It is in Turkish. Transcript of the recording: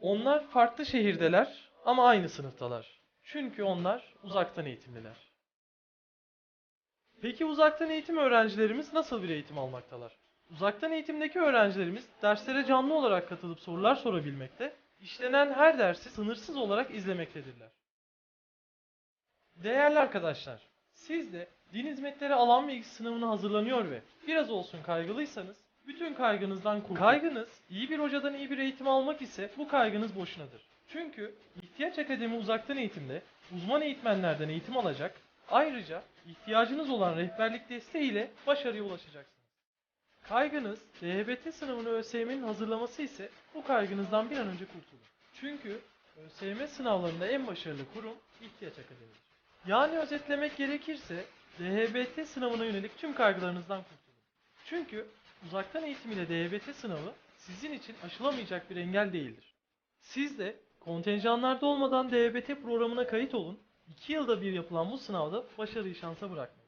Onlar farklı şehirdeler ama aynı sınıftalar. Çünkü onlar uzaktan eğitimliler. Peki uzaktan eğitim öğrencilerimiz nasıl bir eğitim almaktalar? Uzaktan eğitimdeki öğrencilerimiz derslere canlı olarak katılıp sorular sorabilmekte, işlenen her dersi sınırsız olarak izlemektedirler. Değerli arkadaşlar, siz de din hizmetleri alan bilgi sınavına hazırlanıyor ve biraz olsun kaygılıysanız bütün kaygınızdan kurtulun. Kaygınız iyi bir hocadan iyi bir eğitim almak ise bu kaygınız boşunadır. Çünkü İhtiyaç Akademi uzaktan eğitimde uzman eğitmenlerden eğitim alacak, ayrıca ihtiyacınız olan rehberlik desteğiyle başarıya ulaşacaksınız. Kaygınız DHBT sınavını ÖSYM'nin hazırlaması ise bu kaygınızdan bir an önce kurtulun. Çünkü ÖSYM sınavlarında en başarılı kurum İhtiyaç Akademi'dir. Yani özetlemek gerekirse DHBT sınavına yönelik tüm kaygılarınızdan kurtulun. Çünkü uzaktan eğitim ile DHBT sınavı sizin için aşılamayacak bir engel değildir. Siz de kontenjanlarda olmadan DHBT programına kayıt olun. 2 yılda bir yapılan bu sınavda başarıyı şansa bırakmayın.